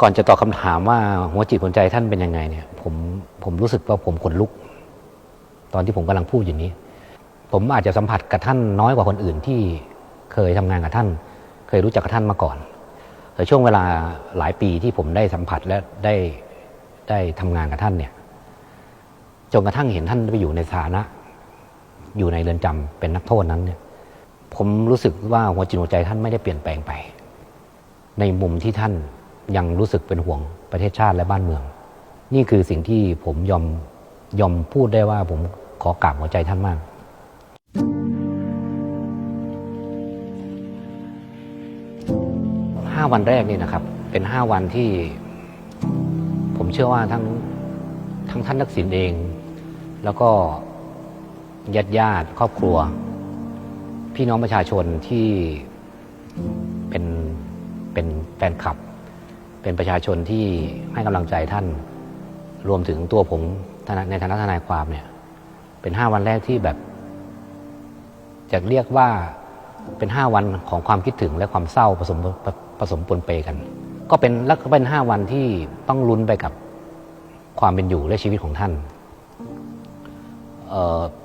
ก่อนจะตอบคำถามว่าหัวจิตหัวใจท่านเป็นยังไงเนี่ยผมผมรู้สึกว่าผมขนลุก ตอนที่ผมกำลังพูดอยู่นี้ ผมอาจจะสัมผัสกับท่านน้อยกว่าคนอื่นที่เคยทำงานกับท่าน เคยรู้จักกับท่านมาก่อนแต่ช่วงเวลาหลายปีที่ผมได้สัมผัสและได้ได้ทำงานกับท่านเนี่ยจนกระทั่งเห็นท่านไปอยู่ในสถานะ อยู่ในเรือนจำเป็นนักโทษนั้นเนี่ย ผมรู้สึกว่าหัวจิตหัวใจท่านไม่ได้เปลี่ยนแปลงไป ในมุมที่ท่าน ยังรู้สึกเป็นห่วงประเทศชาติและบ้านเมือง นี่คือสิ่งที่ผมยอมยอมพูดได้ว่าผมขอกราบหัวใจท่านมากห้าวันแรกนี่นะครับ เป็นห้าวันที่ ผมเชื่อว่าทั้งทั้งท่านทักษิณเอง แล้วก็ญาติญาติครอบครัว พี่น้องประชาชนที่เป็นเป็นแฟนคลับ เป็นประชาชนที่ให้กำลังใจท่าน รวมถึงตัวผมฐานะในฐานะทนายความเนี่ย เป็นห้าวันแรกที่แบบจะเรียกว่าเป็นห้าวันของความคิดถึงและความเศร้าผสมผสมปนเปกัน ก็เป็นแล้วก็เป็นห้าวันที่ต้องลุ้นไปกับความเป็นอยู่และชีวิตของท่าน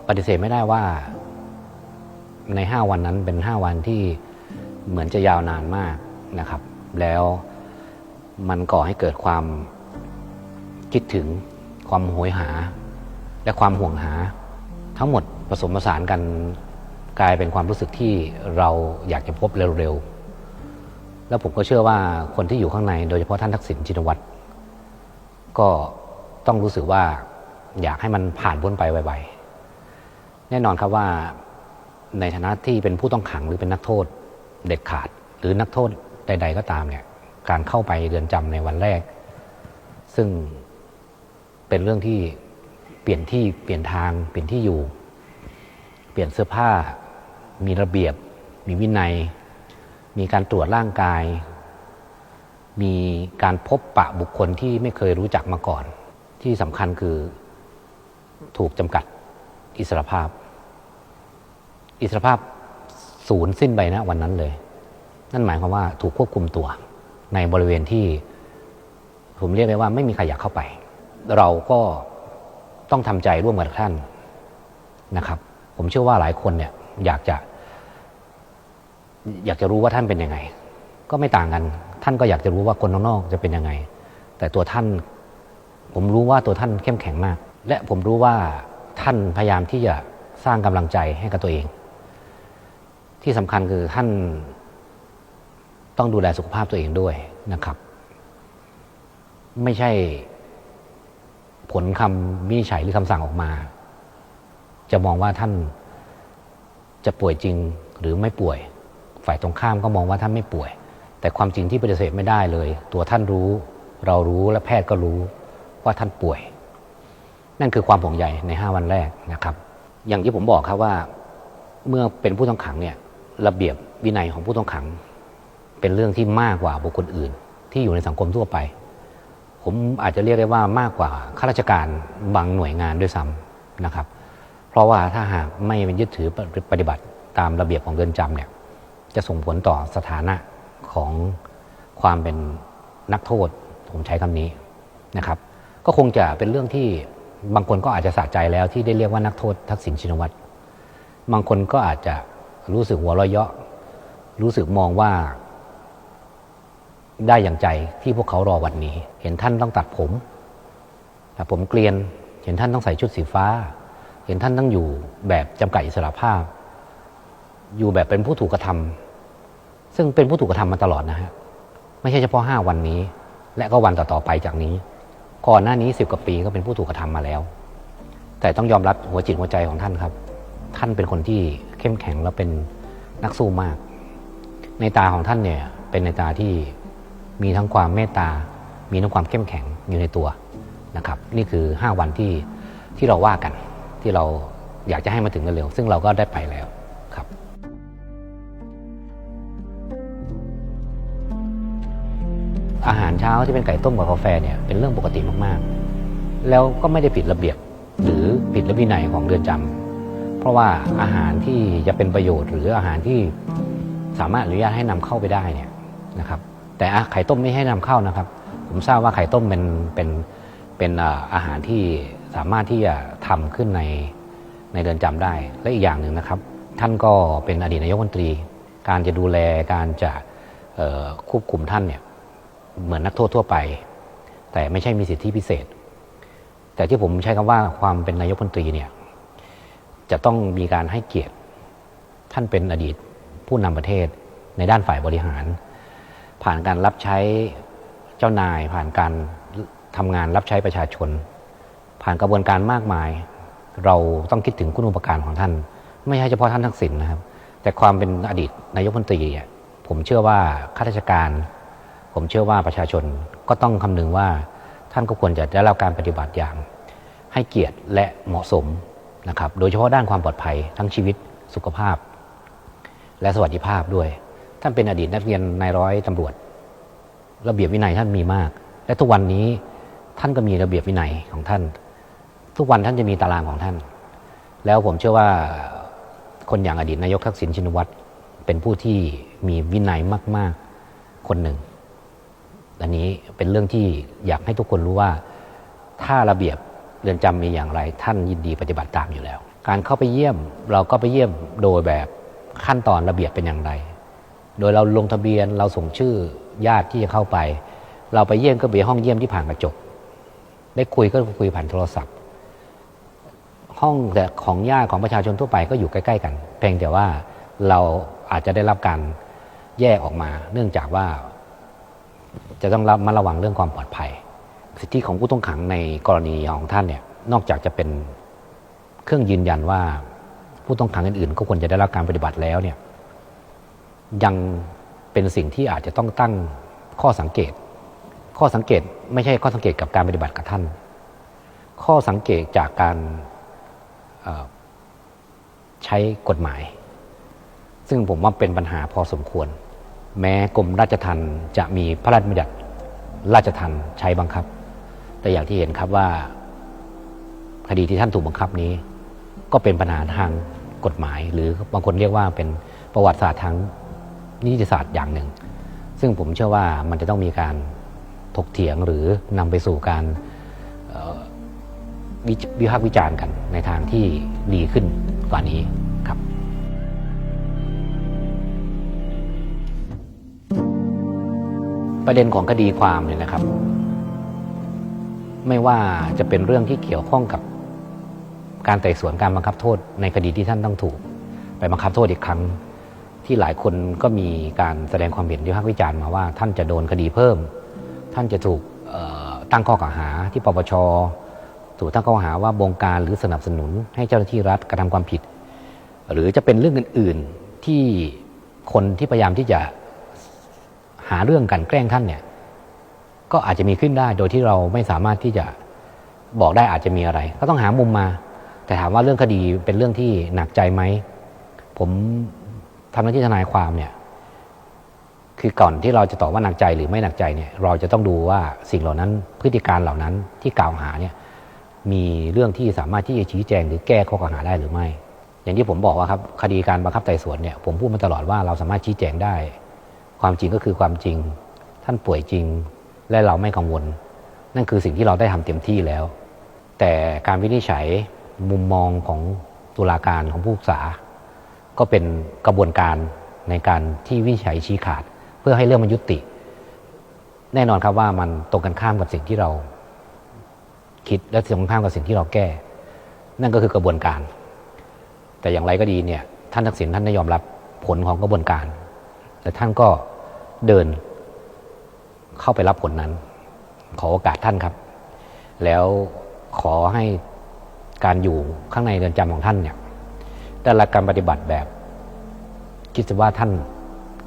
ปฏิเสธไม่ได้ว่าในห้าวันนั้นเป็นห้าวันที่เหมือนจะยาวนานมากนะครับ แล้ว มันก่อให้เกิดความคิดถึงความโหยหา และความห่วงหา ทั้งหมดผสมผสานกันกลายเป็นความรู้สึกที่เราอยากจะพบเร็วๆ แล้วผมก็เชื่อว่าคนที่อยู่ข้างในโดยเฉพาะท่านทักษิณชินวัตรก็ต้องรู้สึกว่าอยากให้มันผ่านพ้นไปไวๆ แน่นอนครับว่าในฐานะที่เป็นผู้ต้องขังหรือเป็นนักโทษเด็ดขาด หรือนักโทษใด ๆ ก็ตามเนี่ย การเข้าไปเรือนจำในวันแรก ซึ่งเป็นเรื่องที่เปลี่ยนที่เปลี่ยนทางเปลี่ยนที่อยู่ เปลี่ยนเสื้อผ้า มีระเบียบ มีวินัย มีการตรวจร่างกาย มีการพบปะบุคคลที่ไม่เคยรู้จักมาก่อน ที่สำคัญคือถูกจำกัดอิสรภาพ อิสรภาพศูนย์สิ้นไปนะวันนั้นเลย นั่นหมายความว่าถูกควบคุมตัว ในบริเวณที่ ผมเรียกได้ว่าไม่มีใครอยากเข้าไป เราก็ต้องทำใจร่วมกับท่านนะครับ ผมเชื่อว่าหลายคนเนี่ยอยากจะ อยากจะรู้ว่าท่านเป็นยังไง ก็ไม่ต่างกัน ท่านก็อยากจะรู้ว่าคนนอกๆจะเป็นยังไง แต่ตัวท่าน ผมรู้ว่าตัวท่านเข้มแข็งมาก และผมรู้ว่าท่านพยายามที่จะสร้างกำลังใจให้กับตัวเอง ที่สำคัญคือท่าน ต้องดูแลสุขภาพตัวเองด้วยนะครับ ไม่ใช่ผลคำวินิจฉัยหรือคำสั่งออกมา จะมองว่าท่านจะป่วยจริงหรือไม่ป่วย ฝ่ายตรงข้ามก็มองว่าท่านไม่ป่วย แต่ความจริงที่ปฏิเสธไม่ได้เลย ตัวท่านรู้ เรารู้และแพทย์ก็รู้ว่าท่านป่วย นั่นคือความห่วงใยใน 5 วันแรกนะครับ อย่างที่ผมบอกครับว่า เมื่อเป็นผู้ต้องขังเนี่ยระเบียบวินัยของผู้ต้องขัง เป็นเรื่องที่มากกว่าบุคคลอื่น ที่อยู่ในสังคมทั่วไป ผมอาจจะเรียกได้ว่ามากกว่าข้าราชการบางหน่วยงานด้วยซ้ำนะครับ เพราะว่าถ้าหากไม่ยึดถือปฏิบัติตามระเบียบของเรือนจำเนี่ยจะส่งผลต่อสถานะของความเป็นนักโทษผมใช้คำนี้นะครับ ก็คงจะเป็นเรื่องที่บางคนก็อาจจะสะใจแล้วที่ได้เรียกว่านักโทษทักษิณชินวัตรบางคนก็อาจจะรู้สึกหัวเราะเยาะรู้สึกมองว่า ได้อย่างใจที่พวกเขารอวันนี้ เห็นท่านต้องตัดผมตัดผมเกลียน เห็นท่านต้องใส่ชุดสีฟ้า เห็นท่านต้องอยู่แบบจำกัดอิสระภาพ อยู่แบบเป็นผู้ถูกกระทำซึ่งเป็นผู้ถูกกระทำมาตลอดนะฮะไม่ใช่เฉพาะห้าวันนี้ และก็วันต่อๆไปจากนี้ ก่อนหน้านี้สิบกว่าปีก็เป็นผู้ถูกกระทำมาแล้ว แต่ต้องยอมรับหัวจิตหัวใจของท่านครับ ท่านเป็นคนที่เข้มแข็งและเป็นนักสู้มาก ในตาของท่านเนี่ยเป็นในตาที่ มีทั้งความเมตตา มีทั้งความเข้มแข็งอยู่ในตัวนะครับ นี่คือ 5 วันที่ที่เราว่ากันที่เราอยากจะให้มาถึงเร็วๆซึ่งเราก็ได้ไปแล้วครับอาหารเช้าที่เป็นไก่ต้มกับกาแฟเนี่ยเป็นเรื่องปกติมากๆ แล้วก็ไม่ได้ผิดระเบียบหรือผิดระเบียบวินัยของเรือนจำเพราะว่าอาหารที่จะเป็นประโยชน์ หรืออาหารที่สามารถอนุญาตให้นำเข้าไปได้เนี่ยนะครับ แต่ไข่ต้มไม่ให้นำเข้านะครับ ผมทราบว่าไข่ต้มเป็นเป็นเป็นอาอาหารที่สามารถที่จะทำขึ้นในในเรือนจำได้ และอีกอย่างหนึ่งนะครับ ท่านก็เป็นอดีตนายกรัฐมนตรี การจะดูแลการจะควบคุมท่านเนี่ยเหมือนนักโทษทั่วไป แต่ไม่ใช่มีสิทธิพิเศษ แต่ที่ผมใช้คำว่าความเป็นนายกรัฐมนตรีเนี่ยจะต้องมีการให้เกียรติท่านเป็นอดีตผู้นำประเทศในด้านฝ่ายบริหาร ผ่านการรับใช้เจ้านาย ผ่านการทำงานรับใช้ประชาชน ผ่านกระบวนการมากมาย เราต้องคิดถึงคุณอุปการของท่าน ไม่ใช่เฉพาะท่านทักษิณนะครับ แต่ความเป็นอดีตนายกรัฐมนตรีผมเชื่อว่าข้าราชการ ผมเชื่อว่าประชาชนก็ต้องคำนึงว่าท่านก็ควรจะได้รับการปฏิบัติอย่าง ให้เกียรติและเหมาะสมนะครับ โดยเฉพาะด้านความปลอดภัยทั้งชีวิตสุขภาพ และสวัสดิภาพด้วย ท่านเป็นอดีตนักเรียนนายร้อยตำรวจ ระเบียบวินัยท่านมีมาก และทุกวันนี้ท่านก็มีระเบียบวินัยของท่าน ทุกวันท่านจะมีตารางของท่าน แล้วผมเชื่อว่าคนอย่างอดีตนายกทักษิณชินวัตรเป็นผู้ที่มีวินัยมาก ๆ คนหนึ่ง อันนี้เป็นเรื่องที่อยากให้ทุกคนรู้ว่า ถ้าระเบียบเรือนจำมีอย่างไร ท่านยินดีปฏิบัติตามอยู่แล้ว การเข้าไปเยี่ยมเราก็ไปเยี่ยมโดยแบบขั้นตอนระเบียบเป็นอย่างไร โดยเราลงทะเบียนเราส่งชื่อญาติที่จะเข้าไป เราไปเยี่ยมก็ไปห้องเยี่ยมที่ผ่านกระจก ได้คุยก็คุยผ่านโทรศัพท์ ห้องแต่ของญาติของประชาชนทั่วไปก็อยู่ใกล้ ๆ กัน เพียงแต่ว่าเราอาจจะได้รับการแยกออกมา เนื่องจากว่า จะต้องรับมาระวังเรื่องความปลอดภัย สิทธิของผู้ต้องขังในกรณีของท่านเนี่ยนอกจากจะเป็นเครื่องยืนยันว่าผู้ต้องขังอื่นๆ ก็ควรจะได้รับการปฏิบัติแล้วเนี่ย ยังเป็นสิ่งที่อาจจะต้องตั้งข้อสังเกต ข้อสังเกตไม่ใช่ข้อสังเกตกับการปฏิบัติกับท่าน ข้อสังเกตจากการใช้กฎหมาย ซึ่งผมว่าเป็นปัญหาพอสมควร แม้กรมราชทัณฑ์จะมีพระราชบัญญัติราชทัณฑ์ใช้บังคับ แต่อย่างที่เห็นครับว่าคดีที่ท่านถูกบังคับนี้ ก็เป็นปัญหาทางกฎหมาย หรือบางคนเรียกว่าเป็นประวัติศาสตร์ทาง นิติศาสตร์อย่างหนึ่ง ซึ่งผมเชื่อว่ามันจะต้องมีการถกเถียงหรือนำไปสู่การวิวิพากษ์วิจารณ์กันในทางที่ดีขึ้นกว่านี้ครับประเด็นของคดีความเนี่ยนะครับ ไม่ว่าจะเป็นเรื่องที่เกี่ยวข้องกับการไต่สวนการบังคับโทษในคดีที่ท่านต้องถูก ไปบังคับโทษอีกครั้ง ที่หลายคนก็มีการแสดงความเห็นวิพากวิจารณ์มาว่า ท่านจะโดนคดีเพิ่ม ท่านจะถูกตั้งข้อกล่าวหาที่ปปชถูกตั้งข้อกล่าวหาว่าบงการหรือสนับสนุนให้เจ้าหน้าที่รัฐกระทำความผิด หรือจะเป็นเรื่องอื่น ๆที่คนที่พยายามที่จะหาเรื่องกันแกล้งท่านเนี่ยก็อาจจะมีขึ้นได้โดยที่เราไม่สามารถที่จะบอกได้อาจจะมีอะไร ก็ต้องหามุมมา แต่ถามว่าเรื่องคดีเป็นเรื่องที่หนักใจไหม ผม ทำหน้าที่ทนายความเนี่ยคือก่อนที่เราจะตอบว่าหนักใจหรือไม่หนักใจเนี่ยเราจะต้องดูว่าสิ่งเหล่านั้นพฤติการเหล่านั้นที่กล่าวหาเนี่ยมีเรื่องที่สามารถที่จะชี้แจงหรือแก้ข้อกล่าวหาได้หรือไม่ อย่างที่ผมบอกว่าครับคดีการบังคับไต่สวนเนี่ยผมพูดมาตลอดว่าเราสามารถชี้แจงได้ ความจริงก็คือความจริง ท่านป่วยจริงและเราไม่กังวล นั่นคือสิ่งที่เราได้ทำเต็มที่แล้ว แต่การวินิจฉัยมุมมองของตุลาการของผู้พิพากษา ก็เป็นกระบวนการในการที่วิจฉัยชี้ขาด เพื่อให้เรื่องมันยุติ แน่นอนครับว่ามันตรงกันข้ามกับสิ่งที่เรา คิดและตรงกันข้ามกับสิ่งที่เราแก้ นั่นก็คือกระบวนการ แต่อย่างไรก็ดีเนี่ยท่านทักษิณท่านได้ยอมรับผลของกระบวนการและท่านก็เดินเข้าไปรับผลนั้น ขอโอกาสท่านครับ แล้วขอให้การอยู่ข้างในเรือนจำของท่านเนี่ย ได้รับการปฏิบัติแบบคิดว่าท่าน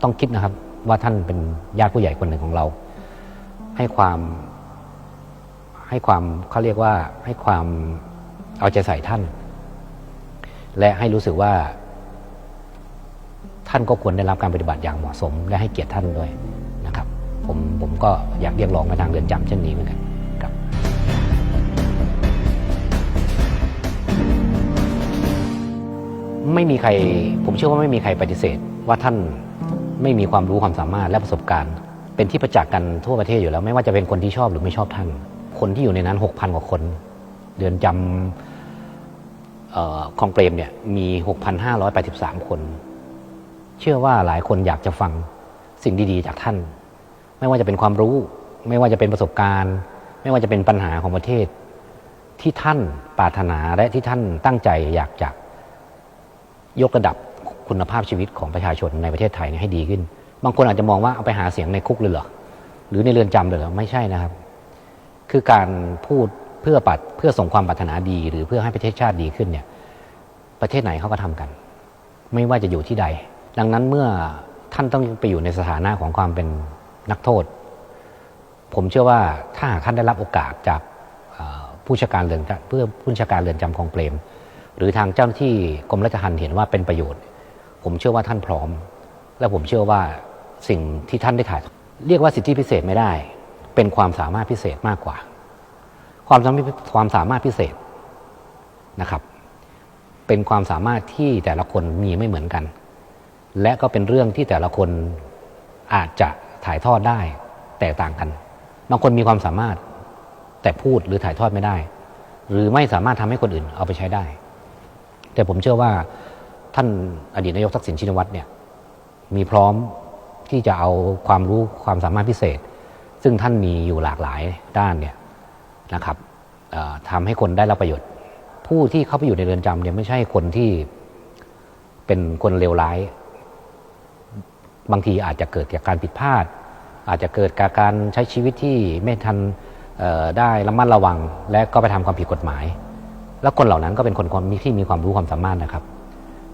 ต้องคิดนะครับ ว่าท่านเป็นญาติผู้ใหญ่คนหนึ่งของเรา ให้ความให้ความเขาเรียกว่าให้ความเอาใจใส่ท่าน และให้รู้สึกว่า ท่านก็ควรได้รับการปฏิบัติอย่างเหมาะสม และให้เกียรติท่านด้วยนะครับ ผมผมก็อยากเรียกร้องไปทางเรือนจำเช่นนี้เหมือนกัน ไม่มีใคร ผมเชื่อว่าไม่มีใครปฏิเสธ ว่าท่านไม่มีความรู้ความสามารถและประสบการณ์ เป็นที่ประจักษ์กันทั่วประเทศอยู่แล้ว ไม่ว่าจะเป็นคนที่ชอบหรือไม่ชอบท่าน คนที่อยู่ในนั้น 6,000 กว่าคน เดือนจำออคองเปรมเนี่ยมี 6,583 คน เชื่อว่าหลายคนอยากจะฟังสิ่งดีๆ จากท่าน ไม่ว่าจะเป็นความรู้ ไม่ว่าจะเป็นประสบการณ์ ไม่ว่าจะเป็นปัญหาของประเทศ ที่ท่านปรารถนาและที่ท่านตั้งใจอยากจะ ยกระดับคุณภาพชีวิตของประชาชนในประเทศไทยให้ดีขึ้น บางคนอาจจะมองว่าเอาไปหาเสียงในคุกเลยเหรอ หรือในเรือนจำเลยเหรอ ไม่ใช่นะครับ คือการพูดเพื่อปัดเพื่อส่งความปรารถนาดี หรือเพื่อให้ประเทศชาติดีขึ้นเนี่ย ประเทศไหนเขาก็ทำกัน ไม่ว่าจะอยู่ที่ใด ดังนั้นเมื่อท่านต้องไปอยู่ในสถานะของความเป็นนักโทษ ผมเชื่อว่าถ้าหากท่านได้รับโอกาสจากผู้ชัการเรือนเพื่อผู้ชัการเรือนจำคลองเปรม หรือทางเจ้าหน้าที่กรมราชทัณฑ์เห็นว่าเป็นประโยชน์ ผมเชื่อว่าท่านพร้อม และผมเชื่อว่าสิ่งที่ท่านได้ถ่ายเรียกว่าสิทธิพิเศษไม่ได้ เป็นความสามารถพิเศษมากกว่า ความสามารถความสามารถพิเศษนะครับ เป็นความสามารถที่แต่ละคนมีไม่เหมือนกัน และก็เป็นเรื่องที่แต่ละคนอาจจะถ่ายทอดได้แตกต่างกันบางคนมีความสามารถแต่พูดหรือถ่ายทอดไม่ได้ หรือไม่สามารถทำให้คนอื่นเอาไปใช้ได้ แต่ผมเชื่อว่าท่านอดีตนายกทักษิณชินวัตรเนี่ยมีพร้อมที่จะเอาความรู้ความสามารถพิเศษ ซึ่งท่านมีอยู่หลากหลายด้านเนี่ยนะครับทำให้คนได้รับประโยชน์ ผู้ที่เข้าไปอยู่ในเรือนจำเนี่ยไม่ใช่คนที่เป็นคนเลวร้าย บางทีอาจจะเกิดจากการผิดพลาด อาจจะเกิดจากการใช้ชีวิตที่ไม่ทันได้ระมัดระวัง และก็ไปทำความผิดกฎหมาย แล้วคนเหล่านั้นก็เป็นคนคนที่มีความรู้ความสามารถนะครับ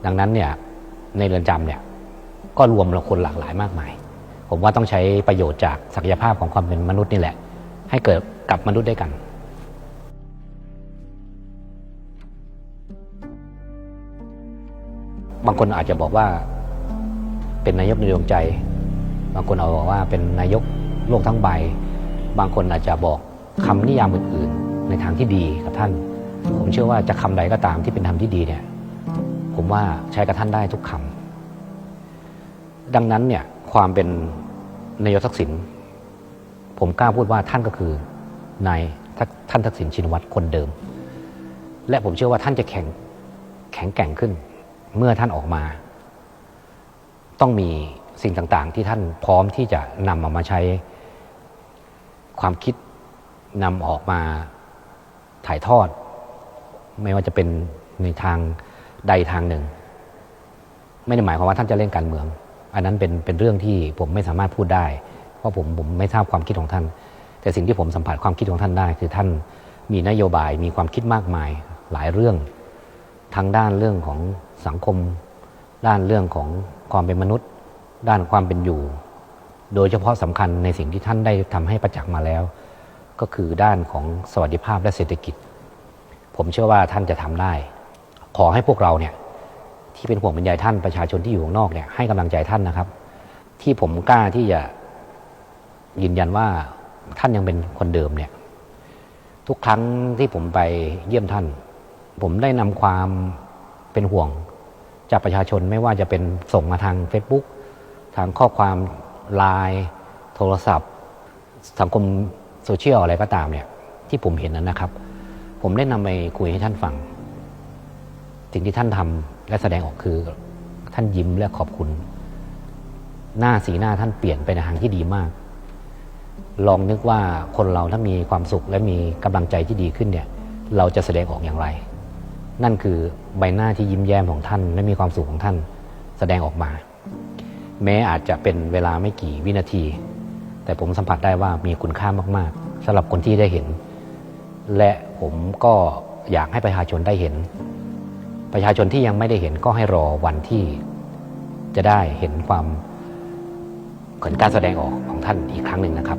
ดังนั้นเนี่ยในเรือนจำเนี่ยก็รวมคนหลากหลายมากมาย ผมว่าต้องใช้ประโยชน์จากศักยภาพของความเป็นมนุษย์นี่แหละ ให้เกิดกับมนุษย์ด้วยกันบางคนอาจจะบอกว่าเป็นนายกในดวงใจ บางคนเอาบอกว่าเป็นนายกโลกทั้งใบ บางคนอาจจะบอกคำนิยามอื่นๆในทางที่ดีกับท่าน ผมเชื่อว่าจะคำใดก็ตามที่เป็นธรรมที่ดีเนี่ย ผมว่าใช้กับท่านได้ทุกคำดังนั้นเนี่ยความเป็นนายกทักษิณผมกล้าพูดว่าท่านก็คือนายทักท่านทักษิณชินวัตรคนเดิม และผมเชื่อว่าท่านจะแข็งแข็งแกร่งขึ้น เมื่อท่านออกมา ต้องมีสิ่งต่างๆ ที่ท่านพร้อมที่จะนำออกมาใช้ความคิดนำออกมาถ่ายทอด ไม่ว่าจะเป็นในทางใดทางหนึ่ง ไม่ได้หมายความว่าท่านจะเล่นการเมือง อันนั้นเป็นเป็นเรื่องที่ผมไม่สามารถพูดได้ เพราะผมผมไม่ทราบความคิดของท่าน แต่สิ่งที่ผมสัมผัสความคิดของท่านได้ คือท่านมีนโยบายมีความคิดมากมายหลายเรื่องทั้งด้านเรื่องของสังคม ด้านเรื่องของความเป็นมนุษย์ ด้านความเป็นอยู่ โดยเฉพาะสำคัญในสิ่งที่ท่านได้ทำให้ประจักษ์มาแล้ว ก็คือด้านของสวัสดิภาพและเศรษฐกิจ ผมเชื่อว่าท่านจะทำได้ ขอให้พวกเราเนี่ยที่เป็นห่วงเป็นใยท่านประชาชนที่อยู่ข้างนอกเนี่ยให้กำลังใจท่านนะครับ ที่ผมกล้าที่จะยืนยันว่าท่านยังเป็นคนเดิมเนี่ยทุกครั้งที่ผมไปเยี่ยมท่าน ผมได้นำความเป็นห่วงจากประชาชนไม่ว่าจะเป็นส่งมาทาง Facebook ทางข้อความไลน์โทรศัพท์ สังคมโซเชียลอะไรก็ตามเนี่ยที่ผมเห็นนั้นนะครับ ผมได้นำไปคุยให้ท่านฟัง สิ่งที่ท่านทำและแสดงออกคือ ท่านยิ้มและขอบคุณ หน้าสีหน้าท่านเปลี่ยนไปในทางที่ดีมาก ลองนึกว่าคนเราถ้ามีความสุขและมีกำลังใจที่ดีขึ้นเนี่ย เราจะแสดงออกอย่างไร นั่นคือใบหน้าที่ยิ้มแย้มของท่าน และมีความสุขของท่าน แสดงออกมา แม้อาจจะเป็นเวลาไม่กี่วินาที แต่ผมสัมผัสได้ว่ามีคุณค่ามากๆสำหรับคนที่ได้เห็น และผมก็อยากให้ประชาชนได้เห็น ประชาชนที่ยังไม่ได้เห็นก็ให้รอวันที่จะได้เห็นความเห็นการแสดงออกของท่านอีกครั้งหนึ่งนะครับ